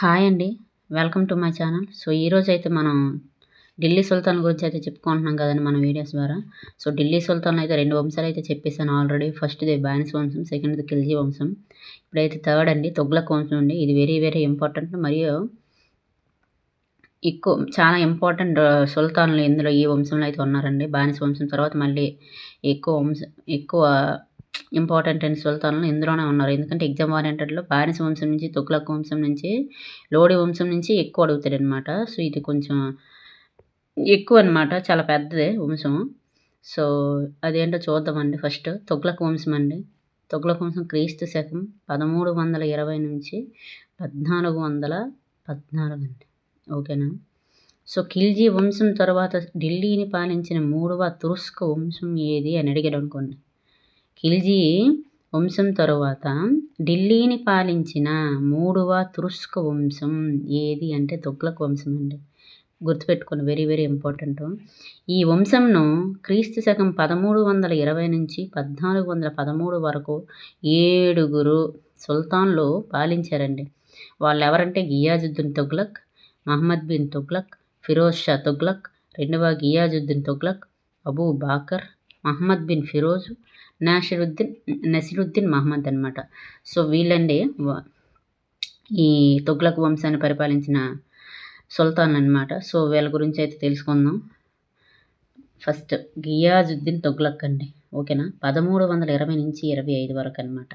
Hi అండి. Welcome to my channel. So ఈరోజు అయితే మనం ఢిల్లీ సుల్తాన్ గురించి అయితే చెప్పుకుంటున్నాం కదండి మన వీడియోస్ ద్వారా. సో ఢిల్లీ సుల్తాన్ అయితే రెండు వంశాలు అయితే చెప్పేసాను ఆల్రెడీ. ఫస్ట్ది బానిస వంశం సెకండ్ది ఖిల్జీ వంశం. ఇప్పుడైతే థర్డ్ అండి తొగ్లక్ వంశం అండి. ఇది వెరీ వెరీ ఇంపార్టెంట్ మరియు ఎక్కువ చాలా ఇంపార్టెంట్ సుల్తాన్లు ఇందులో ఈ వంశంలో అయితే ఉన్నారండి. బానిస వంశం తర్వాత మళ్ళీ ఎక్కువ వంశం ఎక్కువ ఇంపార్టెంట్ అండ్ సుల్తాన్లు ఇందులోనే ఉన్నారు. ఎందుకంటే ఎగ్జామ్ ఓరియంటెడ్లో బానిస వంశం నుంచి తుగ్లక్ వంశం నుంచి లోడి వంశం నుంచి ఎక్కువ అడుగుతాడనమాట సో ఇది కొంచెం ఎక్కువ అనమాట చాలా పెద్దదే వంశం. సో అదేంటో చూద్దామండి ఫస్ట్. తుగ్లక్ వంశం అండి. తుగ్లక్ వంశం క్రీస్తు శకం పదమూడు వందల ఇరవై నుంచి పద్నాలుగు వందల పద్నాలుగు అండి. ఓకేనా? సో ఖిల్జీ వంశం తర్వాత ఢిల్లీని పాలించిన మూడవ తురుస్క్ వంశం ఏది అని అడిగాడు అనుకోండి. ఖిల్జీ వంశం తరువాత ఢిల్లీని పాలించిన మూడవ తురుష్క వంశం ఏది అంటే తుగ్లక్ వంశం అండి. గుర్తుపెట్టుకోండి వెరీ వెరీ ఇంపార్టెంట్ ఈ వంశంను క్రీస్తు శకం పదమూడు వందల ఇరవై నుంచి పద్నాలుగు వందల పదమూడు వరకు ఏడుగురు సుల్తాన్లు పాలించారండి. వాళ్ళు ఎవరంటే గియాజుద్దీన్ తుగ్లక్ మహమ్మద్ బిన్ తుగ్లక్ ఫిరోజ్ షా తుగ్లక్ రెండవ గియాజుద్దీన్ తుగ్లక్ అబూ బాకర్ మహమ్మద్ బిన్ ఫిరోజ్ నాసిరుద్దీన్ నసిరుద్దీన్ మహమ్మద్ అనమాట సో వీళ్ళండి ఈ తుగ్లక్ వంశాన్ని పరిపాలించిన సుల్తాన్ అనమాట సో వీళ్ళ గురించి అయితే తెలుసుకుందాం. ఫస్ట్ గియాజుద్దీన్ తుగ్లక్ అండి. ఓకేనా? పదమూడు వందల ఇరవై నుంచి ఇరవై ఐదు వరకు అనమాట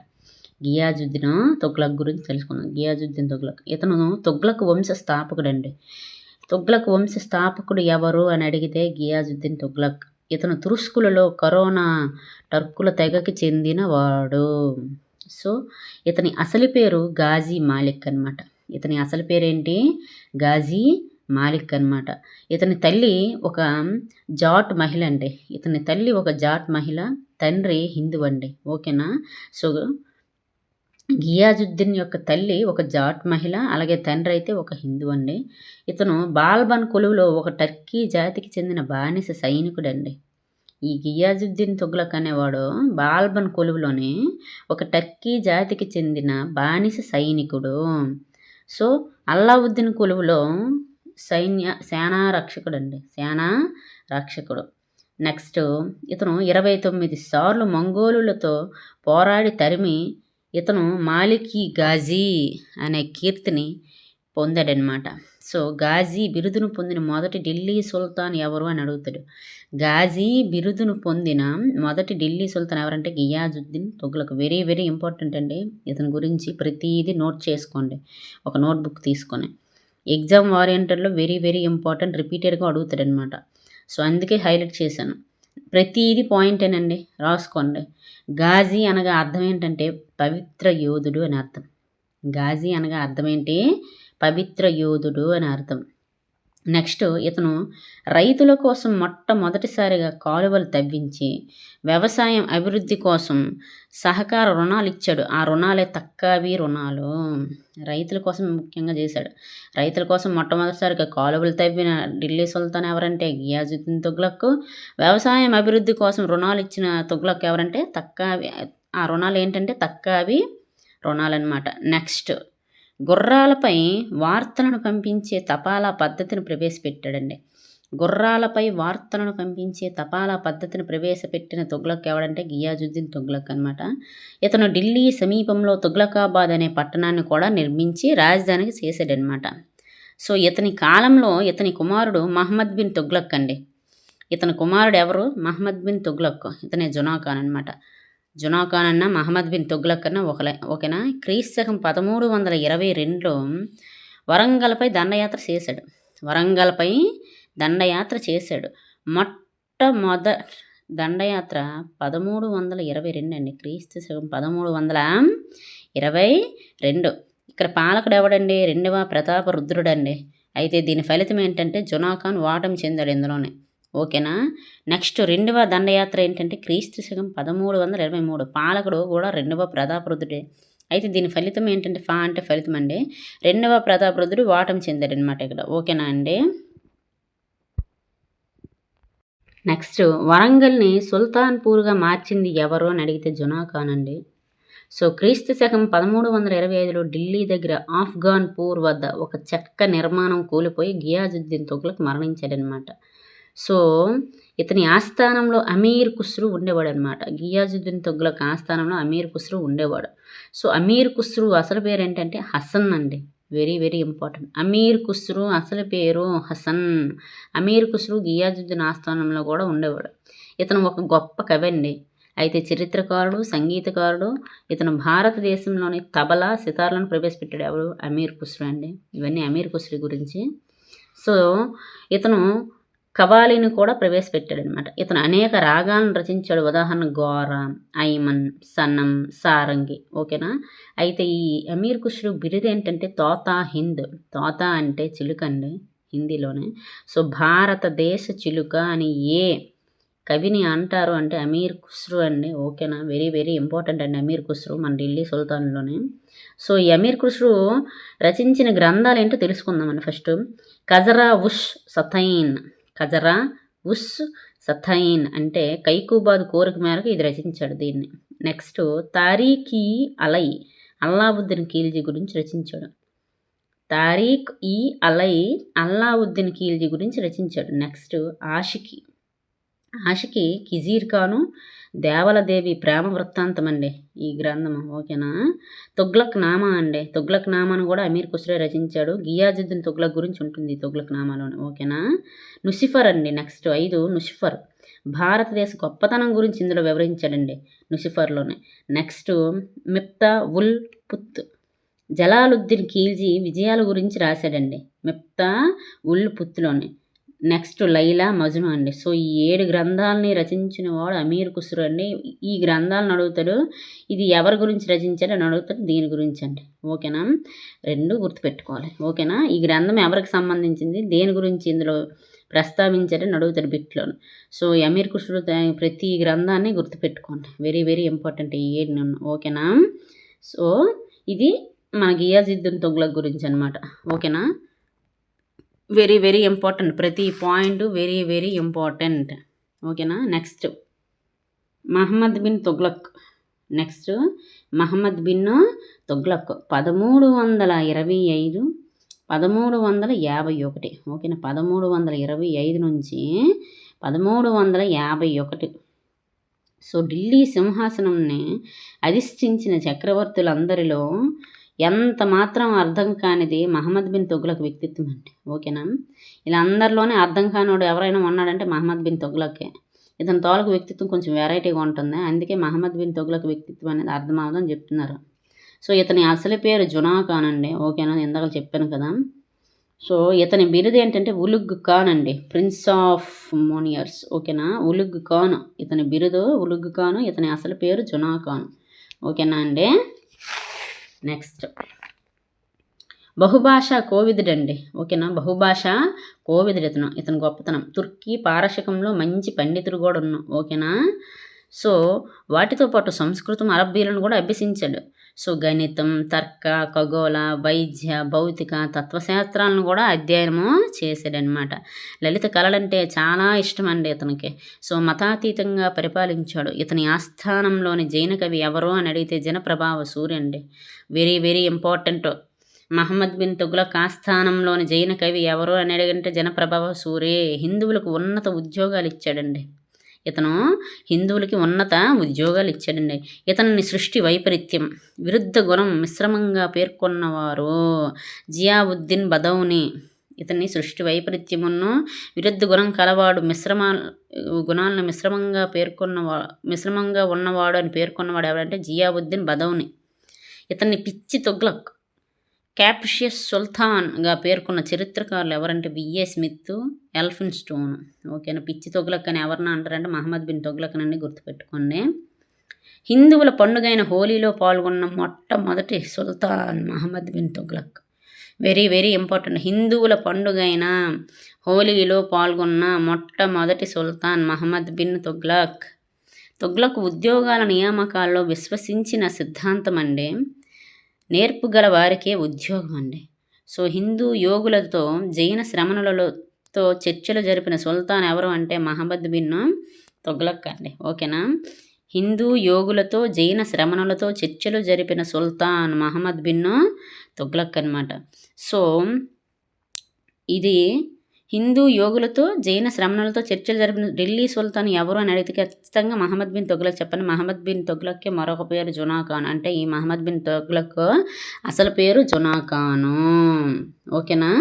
గియాజుద్దీన్ తుగ్లక్ గురించి తెలుసుకుందాం. గియాజుద్దీన్ తుగ్లక్. ఇతను తుగ్లక్ వంశ స్థాపకుడు అండి తుగ్లక్ వంశ స్థాపకుడు ఎవరు అని అడిగితే గియాజుద్దీన్ తుగ్లక్. ఇతను తురుస్కులలో కరోనా టర్కుల తెగకి చెందినవాడు. సో ఇతని అసలు పేరు గాజీ మాలిక్ అనమాట ఇతని అసలు పేరేంటి? గాజీ మాలిక్ అనమాట ఇతని తల్లి ఒక జాట్ మహిళ అండి. ఇతని తల్లి ఒక జాట్ మహిళ తండ్రి హిందూ అండి. ఓకేనా? సో గియాజుద్దీన్ యొక్క తల్లి ఒక జాట్ మహిళ అలాగే తండ్రి అయితే ఒక హిందూ అండి. ఇతను బాల్బన్ కొలువులో ఒక టర్కీ జాతికి చెందిన బానిస సైనికుడండి. ఈ గియాజుద్దీన్ తుగ్లక్ అనేవాడు బాల్బన్ కొలువులోనే ఒక టర్కీ జాతికి చెందిన బానిస సైనికుడు. సో అల్లావుద్దీన్ కొలువులో సైన్య సేనా రక్షకుడు అండి సేనా రక్షకుడు నెక్స్ట్ ఇతను ఇరవై తొమ్మిది సార్లు మంగోలులతో పోరాడి తరిమి ఇతను మాలికి గాజీ అనే కీర్తిని పొందాడనమాట. సో గాజీ బిరుదును పొందిన మొదటి ఢిల్లీ సుల్తాన్ ఎవరు అని అడుగుతాడు. గాజీ బిరుదును పొందిన మొదటి ఢిల్లీ సుల్తాన్ ఎవరంటే Ghiyasuddin Tughlaq. Very very important అండి. ఇతని గురించి ప్రతిదీ నోట్ చేసుకోండి. ఒక నోట్బుక్ తీసుకొని. ఎగ్జామ్ వారియంటర్లో వెరీ వెరీ ఇంపార్టెంట్ రిపీటెడ్గా అడుగుతాడనమాట. సో అందుకే హైలైట్ చేశాను. ప్రతిదీ పాయింటేనండి. రాసుకోండి. గాజీ అనగా అర్థం ఏంటంటే పవిత్ర యోధుడు అని అర్థం. గాజీ అనగా అర్థం ఏంటి పవిత్ర యోధుడు అని అర్థం. నెక్స్ట్ ఇతను రైతుల కోసం మొట్టమొదటిసారిగా కాలువలు తవ్వించి వ్యవసాయం అభివృద్ధి కోసం సహకార రుణాలు ఇచ్చాడు. ఆ రుణాలే తక్కవి రుణాలు. రైతుల కోసం ముఖ్యంగా చేశాడు. రైతుల కోసం మొట్టమొదటిసారిగా కాలువలు తవ్విన ఢిల్లీ సుల్తాన్ ఎవరంటే? గియాజుద్దీన్ తుగ్లక్ వ్యవసాయం అభివృద్ధి కోసం రుణాలు ఇచ్చిన తుగ్లక్ ఎవరంటే? తక్కవి ఆ రుణాలు ఏంటంటే తక్కువవి రుణాలు అనమాట నెక్స్ట్ గుర్రాలపై వార్తలను పంపించే తపాలా పద్ధతిని ప్రవేశపెట్టాడండి. గుర్రాలపై వార్తలను పంపించే తపాలా పద్ధతిని ప్రవేశపెట్టిన తుగ్లక్ ఎవడంటే గియాజుద్దీన్ తుగ్లక్ అనమాట ఇతను ఢిల్లీ సమీపంలో తుగ్లకాబాద్ అనే పట్టణాన్ని కూడా నిర్మించి రాజధానికి చేశాడనమాట సో ఇతని కాలంలో ఇతని కుమారుడు మహమ్మద్ బిన్ తుగ్లక్ అండి. ఇతని కుమారుడు ఎవరు? మహమ్మద్ బిన్ తుగ్లక్. ఇతనే జునాఖాన్ అనమాట జునాఖాన్ అన్న మహమ్మద్ బిన్ తుగ్లక్ అన్న ఒకలే ఓకేనా? క్రీస్తకం పదమూడు వందల ఇరవై రెండులో వరంగల్పై దండయాత్ర చేశాడు. వరంగల్పై దండయాత్ర చేశాడు. మొట్టమొద దండయాత్ర పదమూడు వందల ఇరవై రెండు అండి. క్రీస్తు శకం పదమూడు వందల ఇరవై రెండు. ఇక్కడ పాలకుడు ఎవడండి? రెండవ ప్రతాప రుద్రుడండి. అయితే దీని ఫలితం ఏంటంటే జునాఖాన్ వాటం చెందాడు ఇందులోనే. ఓకేనా? నెక్స్ట్ రెండవ దండయాత్ర ఏంటంటే క్రీస్తు శకం పదమూడు వందల ఇరవై మూడు. పాలకుడు కూడా రెండవ ప్రతాపరుద్రుడే. అయితే దీని ఫలితం ఏంటంటే ఫా అంటే ఫలితం అండి. రెండవ ప్రతాపరుద్రుడు వాటం చెందాడు అనమాట ఇక్కడ. ఓకేనా అండి? నెక్స్ట్ వరంగల్ని సుల్తాన్పూర్గా మార్చింది ఎవరు అని అడిగితే జునాఖాన్ అండి. సో క్రీస్తు శకం పదమూడు వందల ఇరవై ఐదులో ఢిల్లీ దగ్గర ఆఫ్ఘాన్ పూర్ వద్ద ఒక చెక్క నిర్మాణం కూలిపోయి గియాజుద్దీన్ తుగ్లక్ మరణించాడనమాట సో ఇతని ఆస్థానంలో అమీర్ ఖుస్రు ఉండేవాడు అనమాట గియాజుద్దీన్ తుగ్లక్ ఆస్థానంలో అమీర్ ఖుస్రు ఉండేవాడు. సో అమీర్ ఖుస్రు అసలు పేరు ఏంటంటే హసన్ అండి. Very very important. Amir Khusrau అసలు పేరు హసన్. అమీర్ ఖుస్రు గియాజుద్దీన్ ఆస్థానంలో కూడా ఉండేవాడు. ఇతను ఒక గొప్ప కవి అండి. అయితే చరిత్రకారుడు సంగీతకారుడు ఇతను భారతదేశంలోని తబలా సితార్లను ప్రవేశపెట్టాడు ఎవరు? అమీర్ ఖుస్రు అండి. ఇవన్నీ అమీర్ ఖుస్రు గురించి. సో ఇతను కవాలిని కూడా ప్రవేశపెట్టాడు అనమాట ఇతను అనేక రాగాలను రచించాడు. ఉదాహరణ గోర ఐమన్ సన్నం సారంగి. ఓకేనా? అయితే ఈ అమీర్ ఖుష్రు బిరుదు ఏంటంటే తోతా హింద్. తోతా అంటే చిలుక అండి హిందీలోనే. సో భారతదేశ చిలుక అని ఏ కవిని అంటారు అంటే అమీర్ ఖుస్రు అండి. ఓకేనా? వెరీ వెరీ ఇంపార్టెంట్ అండి అమీర్ ఖుస్రు మన ఢిల్లీ సుల్తాన్లోనే. సో ఈ అమీర్ ఖుస్రు రచించిన గ్రంథాలు ఏంటో తెలుసుకుందామండి ఫస్ట్. కజరా ఉష్ సతైన్. ఖజరా ఉస్ సథైన్ అంటే కైకూబాద్ కోరిక మేరకు ఇది రచించాడు దీన్ని. నెక్స్ట్ తారీఖీ అలై అల్లావుద్దీన్ ఖీల్జీ గురించి రచించాడు. తారీఖ్ ఈ అలై అల్లావుద్దీన్ ఖీల్జీ గురించి రచించాడు. నెక్స్ట్ ఆషికి. ఆషికి కిజీర్ ఖాను దేవలదేవి ప్రేమ వృత్తాంతం అండి ఈ గ్రంథం ఓకేనా? తుగ్లక్ నామా అండి. తుగ్లక్ నామాను కూడా అమీర్ ఖుస్రే రచించాడు. గియాజుద్దీన్ తుగ్లక్ గురించి ఉంటుంది తుగ్లక్ నామాలోనే ఓకేనా? నుసిఫర్ అండి నెక్స్ట్ ఐదు నుసిఫర్. భారతదేశ గొప్పతనం గురించి ఇందులో వివరించాడండి నుసిఫర్లోనే. నెక్స్ట్ మిప్తా ఉల్ పుత్. జలాలుద్దీన్ ఖీల్జీ విజయాల గురించి రాశాడండి. మిప్తా ఉల్ పుత్లోనే. నెక్స్ట్ లైలా మజ్ను అండి. సో ఈ ఏడు గ్రంథాలని రచించిన వాడు అమీర్ కుసురు అండి. ఈ గ్రంథాలను అడుగుతాడు ఇది ఎవరి గురించి రచించాడు అని అడుగుతాడు దీని గురించి అండి. ఓకేనా? రెండు గుర్తుపెట్టుకోవాలి. ఓకేనా? ఈ గ్రంథం ఎవరికి సంబంధించింది? దేని గురించి ఇందులో ప్రస్తావించాడని అడుగుతాడు బిట్లో సో అమీర్ కుషుడు ప్రతి గ్రంథాన్ని గుర్తుపెట్టుకోండి. వెరీ వెరీ ఇంపార్టెంట్ ఈ ఏడు ఓకేనా? సో ఇది మన గియాజిద్దున్ తొగ్లక్ గురించి అనమాట ఓకేనా? వెరీ వెరీ ఇంపార్టెంట్ ప్రతి పాయింట్ వెరీ వెరీ ఇంపార్టెంట్ ఓకేనా నెక్స్ట్ మహమ్మద్ బిన్ తుగ్లక్. నెక్స్ట్ మహమ్మద్ బిన్ తుగ్లక్. పదమూడు వందల ఇరవై ఐదు. పదమూడు వందల యాభై ఒకటి. ఓకేనా పదమూడు వందల ఇరవై ఐదు నుంచి పదమూడు వందల యాభై ఒకటి. సో ఢిల్లీ సింహాసనంని అధిష్ఠించిన చక్రవర్తులందరిలో ఎంత మాత్రం అర్థం కానిది మహమ్మద్ బిన్ తొగ్లక్ వ్యక్తిత్వం అండి. ఓకేనా? ఇలా అందరిలోనే అర్థం కానివాడు ఎవరైనా ఉన్నాడంటే మహమ్మద్ బిన్ తొగ్లకే ఇతని తోలకు వ్యక్తిత్వం కొంచెం వెరైటీగా ఉంటుంది. అందుకే మహమ్మద్ బిన్ తొగ్లక్ వ్యక్తిత్వం అనేది అర్థమవుదని చెప్తున్నారు. సో ఇతని అసలు పేరు జునా ఖాన్ అండి. ఓకేనా? ఇందాక చెప్పాను కదా. సో ఇతని బిరుదు ఏంటంటే ఉలుగ్ ఖాన్ అండి. Prince of moneyers. ఓకేనా? ఉలుగ్ ఖాన్. ఇతని బిరుదు ఉలుగ్ ఖాన్. ఇతని అసలు పేరు జునా ఖాన్ ఓకేనా అండి? నెక్స్ట్ బహుభాష కోవిదుడండి. ఓకేనా? బహుభాష కోవిదుడు ఇతను ఇతను గొప్పతనం. తుర్కీ పారశకంలో మంచి పండితుడు కూడా ఉన్నాం ఓకేనా? సో వాటితో పాటు సంస్కృతం అరబ్బీలను కూడా అభ్యసించాడు. సో గణితం తర్క ఖగోళ వైద్య భౌతిక తత్వశాస్త్రాలను కూడా అధ్యయనము చేశాడనమాట లలిత కళలంటే చాలా ఇష్టం అండి ఇతనికి సో మతాతీతంగా పరిపాలించాడు. ఇతని ఆస్థానంలోని జైన కవి ఎవరు అని అడిగితే Jinaprabha సూర్యండి very very important. Muhammad bin Tughlaq ఆస్థానంలోని జైన కవి ఎవరు అని అడిగంటే జనప్రభావ సూర్యే హిందువులకు ఉన్నత ఉద్యోగాలు ఇచ్చాడండి. ఇతను హిందువులకి ఉన్నత ఉద్యోగాలు ఇచ్చాడండి ఇతని సృష్టి వైపరీత్యం విరుద్ధ గుణం మిశ్రమంగా పేర్కొన్నవారు జియావుద్దీన్ బదౌని. ఇతన్ని సృష్టి వైపరీత్యమును విరుద్ధ గుణం కలవాడు మిశ్రమ గుణాలను మిశ్రమంగా పేర్కొన్నవా మిశ్రమంగా ఉన్నవాడు అని పేర్కొన్నవాడు ఎవరంటే జియావుద్దీన్ బదౌని. ఇతన్ని పిచ్చి తొగ్లక్ క్యాప్షియస్ సుల్తాన్గా పేర్కొన్న చరిత్రకారులు ఎవరంటే విఏ స్మిత్ ఎల్ఫిన్ స్టోన్. ఓకేనా? పిచ్చి తొగ్లక్ అని ఎవరన్నా అంటారంటే మహమ్మద్ బిన్ తొగ్లక్ అని గుర్తుపెట్టుకోండి. హిందువుల పండుగైన హోలీలో పాల్గొన్న మొట్టమొదటి సుల్తాన్ Muhammad bin Tughlaq. Very very important. హిందువుల పండుగైన హోలీలో పాల్గొన్న మొట్టమొదటి సుల్తాన్ మహమ్మద్ బిన్ తుగ్లక్. తొగ్లక్ ఉద్యోగాల నియామకాల్లో విశ్వసించిన సిద్ధాంతం అండి. నేర్పుగల వారికే ఉద్యోగం అండి. సో హిందూ యోగులతో జైన శ్రమణులతో చర్చలు జరిపిన సుల్తాన్ ఎవరు అంటే మహమ్మద్ బిన్ తొగ్లక్ అండి. ఓకేనా? హిందూ యోగులతో జైన శ్రమణులతో చర్చలు జరిపిన సుల్తాన్ మహమ్మద్ బిన్ తొగ్లక్ అనమాట సో ఇది హిందూ యోగులతో జైన శ్రమణులతో చర్చలు జరిపిన. ఢిల్లీ సుల్తాన్ ఎవరు అని అడిగితే ఖచ్చితంగా మహమ్మద్ బిన్ తొగ్లక్ చెప్పండి మహమ్మద్ బిన్ తొగ్లక్కి మరొక పేరు జునాఖాన్. అంటే ఈ మహమ్మద్ బిన్ తొగ్లక్ అసలు పేరు జునాఖాను. ఓకేనా?